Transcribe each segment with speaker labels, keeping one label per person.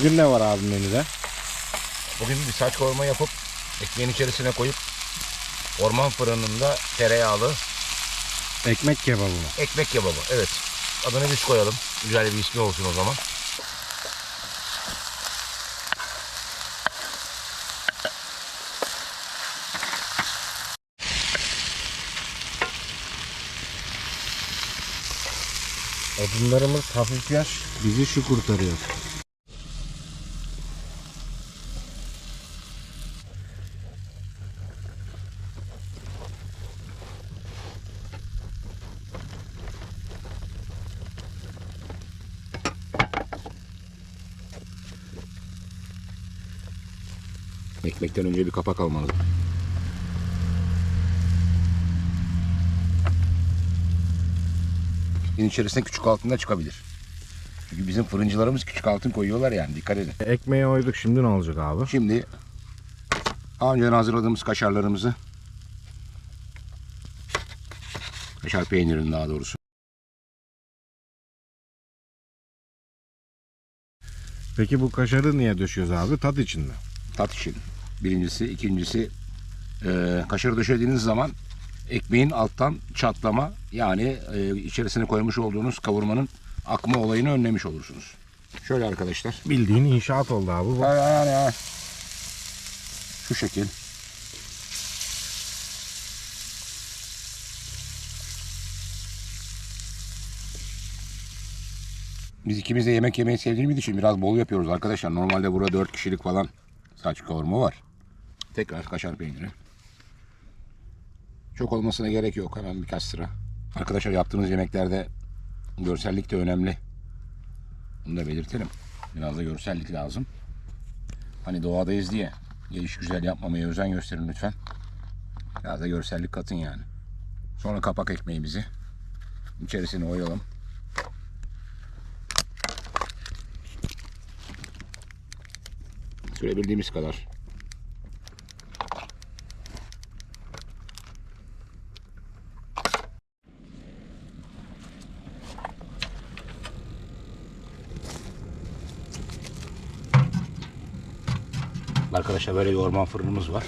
Speaker 1: Bugün ne var abi menüde?
Speaker 2: Bugün bir saç kavurma yapıp ekmeğin içerisine koyup orman fırınında tereyağlı
Speaker 1: Ekmek kebabı mı?
Speaker 2: ekmek kebabı. Evet. Adını biz koyalım. Güzel bir ismi olsun o zaman.
Speaker 1: Odunlarımız hafif yaş. Bizi şu kurtarıyor.
Speaker 2: Ekmekten önce bir kapak almalı. Ekmeğin içerisine küçük altında çıkabilir. Çünkü bizim fırıncılarımız küçük altın koyuyorlar yani dikkat edin.
Speaker 1: Ekmeğe oyduk şimdi ne olacak abi?
Speaker 2: Şimdi daha önceden hazırladığımız kaşarlarımızı kaşar peynirini daha doğrusu
Speaker 1: Peki bu kaşarı niye döşüyoruz abi? Tat için mi?
Speaker 2: Tat için. Birincisi, ikincisi e, kaşarı döşediğiniz zaman ekmeğin alttan çatlama yani e, içerisine koymuş olduğunuz kavurmanın akma olayını önlemiş olursunuz. Şöyle arkadaşlar.
Speaker 1: Bildiğin inşaat oldu abi bu.
Speaker 2: Yani, yani, Şu şekil. Biz ikimiz de yemek yemeyi sevdiğimiz için biraz bol yapıyoruz arkadaşlar. Normalde burada 4 kişilik falan saç kavurma var. Tekrar kaşar peyniri. Çok olmasına gerek yok. Hemen birkaç sıra. Arkadaşlar yaptığınız yemeklerde görsellik de önemli. Bunu da belirtelim. Biraz da görsellik lazım. Hani doğadayız diye geliş güzel yapmamaya özen gösterin lütfen. Biraz da görsellik katın yani. Sonra kapak ekmeğimizi içerisine oyalım. Sürebildiğimiz kadar. Arkadaşlar böyle bir orman fırınımız var.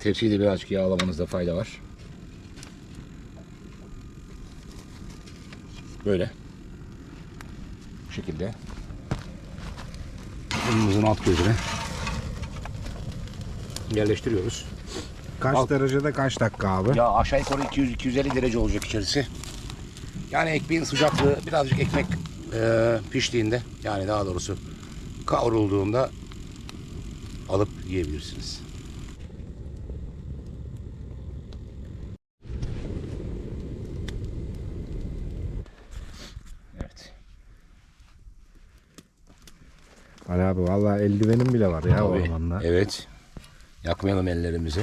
Speaker 2: Tepsiyi de birazcık yağlamanızda fayda var. Böyle. Şekilde. Fırınımızın alt gözüne yerleştiriyoruz.
Speaker 1: Kaç
Speaker 2: Al.
Speaker 1: derecede kaç dakika abi?
Speaker 2: Ya aşağı yukarı 200-250 derece olacak içerisi. Yani ekmeğin sıcaklığı birazcık ekmek eee, piştiğinde yani daha doğrusu kavrulduğunda alıp yiyebilirsiniz.
Speaker 1: Ali abi vallahi eldivenim bile var ya
Speaker 2: Tabii.
Speaker 1: ormanda.
Speaker 2: Evet. Yakmayalım ellerimizi.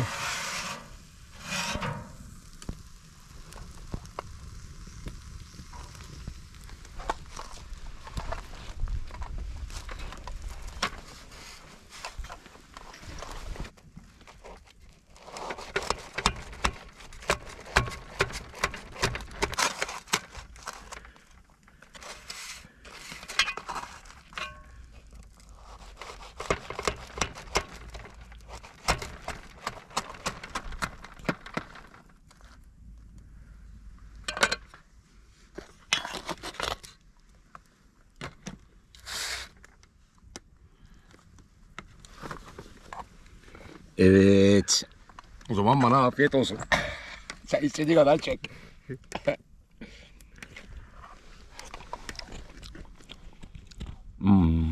Speaker 2: Evet. O zaman bana afiyet olsun. Sen istediğin kadar çek. Hmm.